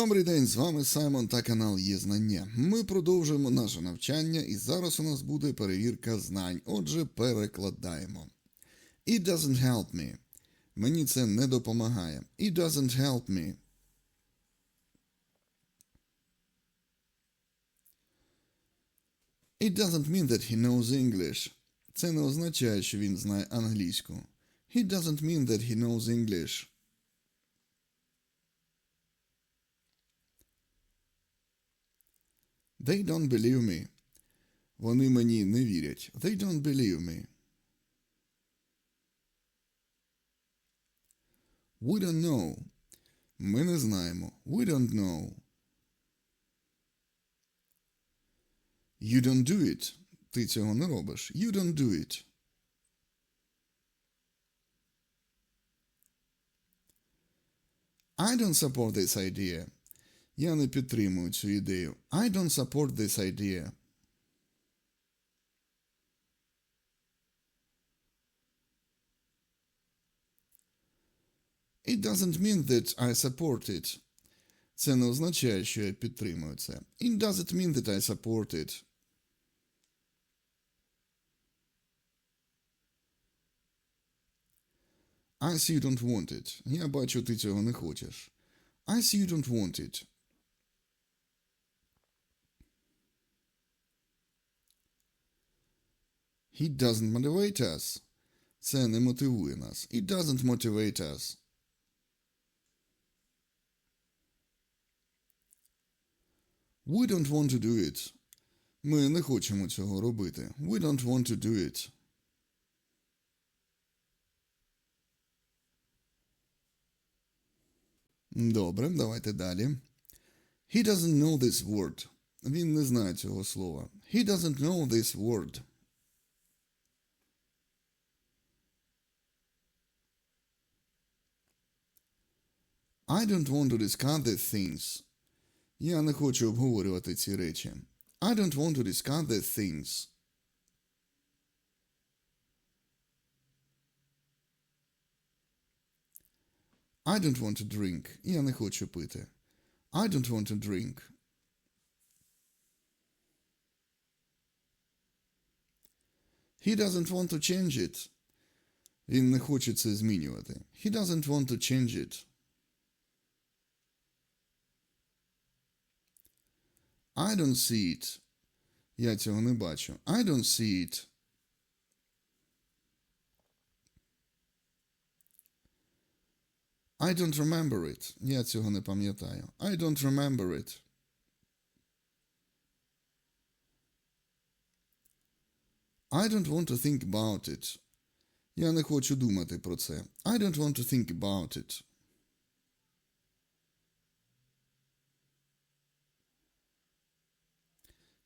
Добрий день, з вами Саймон та канал Є Знання. Ми продовжуємо наше навчання, і зараз у нас буде перевірка знань. Отже, перекладаємо. It doesn't help me. Мені це не допомагає. It doesn't help me. It doesn't mean that he knows English. Це не означає, що він знає англійську. He doesn't mean that he knows English. They don't believe me. Вони мені не вірять. They don't believe me. We don't know. Ми не знаємо. We don't know. You don't do it. Ти цього не робиш. You don't do it. I don't support this idea. Я не підтримую цю ідею. I don't support this idea. It doesn't mean that I support it. Це не означає, що я підтримую це. It doesn't mean that I support it. I see you don't want it. Я бачу, ти цього не хочеш. I see you don't want it. He doesn't motivate us. Це не мотивує нас. It doesn't motivate us. We don't want to do it. Ми не хочемо цього робити. We don't want to do it. Добре, давайте далі. He doesn't know this word. Він не знає цього слова. He doesn't know this word. I don't want to discuss these things. Я не хочу обговорювати ці речі. I don't want to discuss these things. I don't want to drink. Я не хочу пити. I don't want to drink. He doesn't want to change it. Він не хоче це змінювати. He doesn't want to change it. I don't see it. Я цього не бачу. I don't see it. I don't remember it. Я цього не пам'ятаю. I don't remember it. I don't want to think about it. Я не хочу думати про це. I don't want to think about it.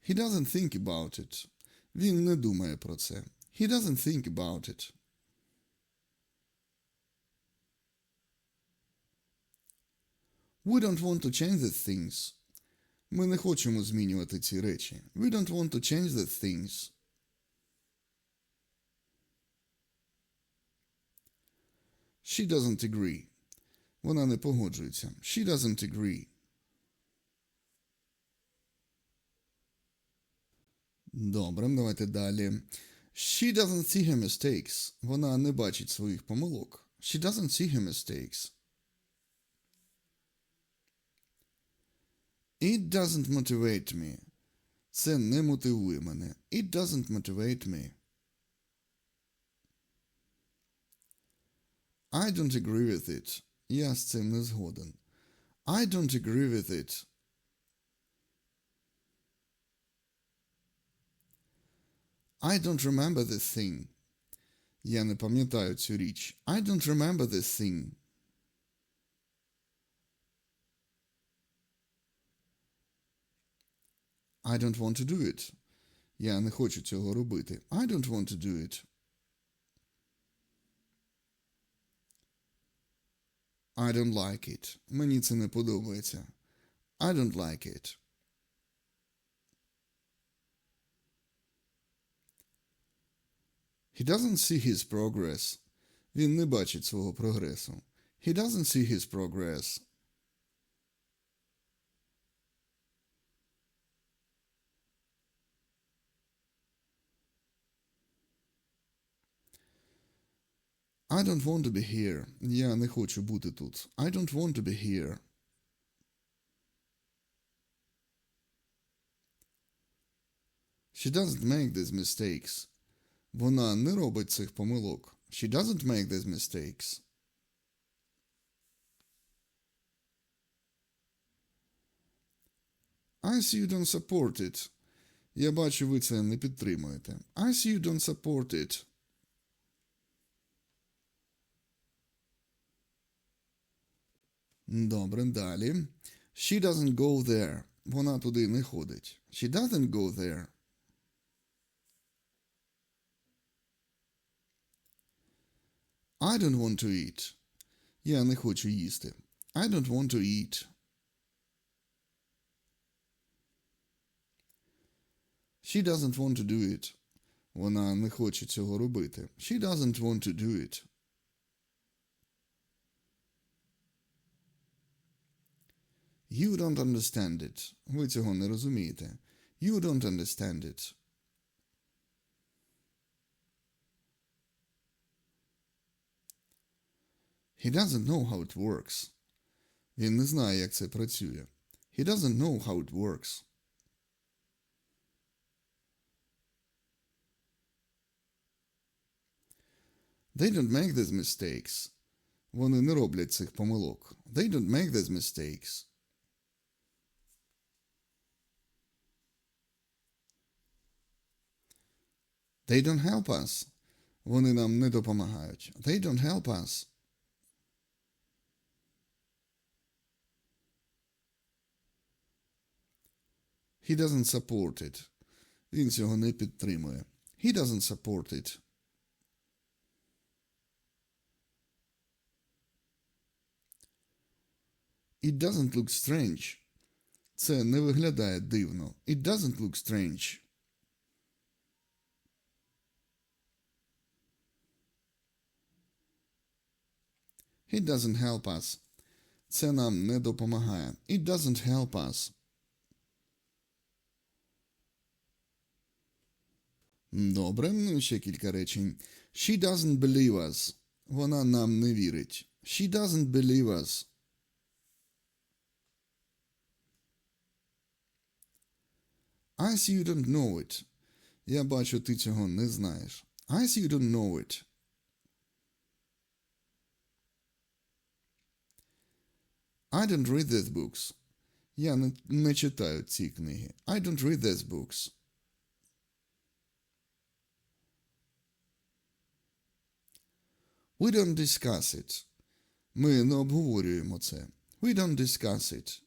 He doesn't think about it. Він не думає про це. He doesn't think about it. We don't want to change the things. Ми не хочемо змінювати ці речі. We don't want to change the things. She doesn't agree. Вона не погоджується. She doesn't agree. Добре, давайте далі. She doesn't see her mistakes. Вона не бачить своїх помилок. She doesn't see her mistakes. It doesn't motivate me. Це не мотивує мене. It doesn't motivate me. I don't agree with it. Я з цим не згоден. I don't agree with it. I don't remember this thing. Я не пам'ятаю цю річ. I don't remember this thing. I don't want to do it. Я не хочу цього робити. I don't want to do it. I don't like it. Мені це не подобається. I don't like it. He doesn't see his progress. Він не бачить свого прогресу. He doesn't see his progress. I don't want to be here. Я не хочу бути тут. I don't want to be here. She doesn't make these mistakes. Вона не робить цих помилок. She doesn't make these mistakes. I see you don't support it. Я бачу, ви це не підтримуєте. I see you don't support it. Добре, далі. She doesn't go there. Вона туди не ходить. She doesn't go there. I don't want to eat. Я не хочу їсти. I don't want to eat. She doesn't want to do it. Вона не хоче цього робити. She doesn't want to do it. You don't understand it. Ви цього не розумієте. You don't understand it. He doesn't know how it works. Він не знає, як це працює. He doesn't know how it works. They don't make these mistakes. Вони не роблять цих помилок. They don't make these mistakes. They don't help us. Вони нам не допомагають. They don't help us. He doesn't support it. Він цього не підтримує. He doesn't support it. It doesn't look strange. Це не виглядає дивно. It doesn't look strange. It doesn't help us. Це нам не допомагає. It doesn't help us. Добре, ну ще кілька речень. She doesn't believe us. Вона нам не вірить. She doesn't believe us. I see you don't know it. Я бачу, ти цього не знаєш. I see you don't know it. I don't read these books. Я не читаю ці книги. I don't read these books. We don't discuss it. Ми не обговорюємо це. We don't discuss it.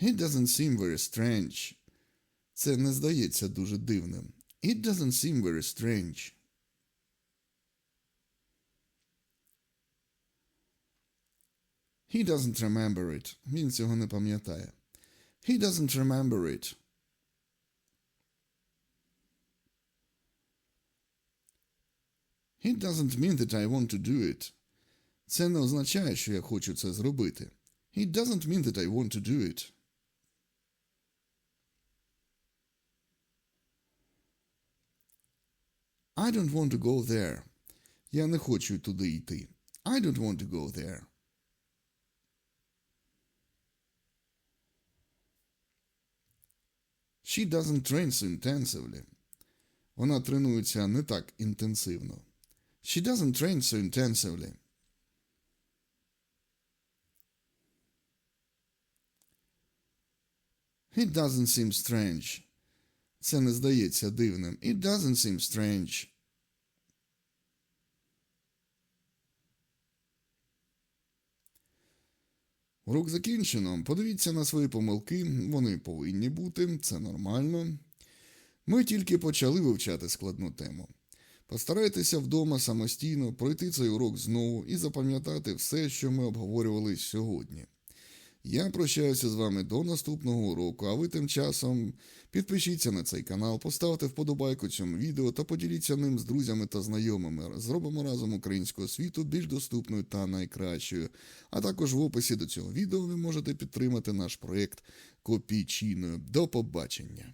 It doesn't seem very strange. Це не здається дуже дивним. It doesn't seem very strange. He doesn't remember it. Він цього не пам'ятає. He doesn't remember it. It doesn't mean that I want to do it. Це не означає, що я хочу це зробити. It doesn't mean that I want to do it. I don't want to go there. Я не хочу туди йти. I don't want to go there. She doesn't train so intensively. Вона тренується не так інтенсивно. She doesn't train so intensively. It doesn't seem strange. Це не здається дивним. It doesn't seem strange. Урок закінчено. Подивіться на свої помилки, вони повинні бути, це нормально. Ми тільки почали вивчати складну тему. Постарайтеся вдома самостійно пройти цей урок знову і запам'ятати все, що ми обговорювали сьогодні. Я прощаюся з вами до наступного уроку, а ви тим часом підпишіться на цей канал, поставте вподобайку цьому відео та поділіться ним з друзями та знайомими. Зробимо разом українську освіту більш доступною та найкращою. А також в описі до цього відео ви можете підтримати наш проєкт копійчиною. До побачення!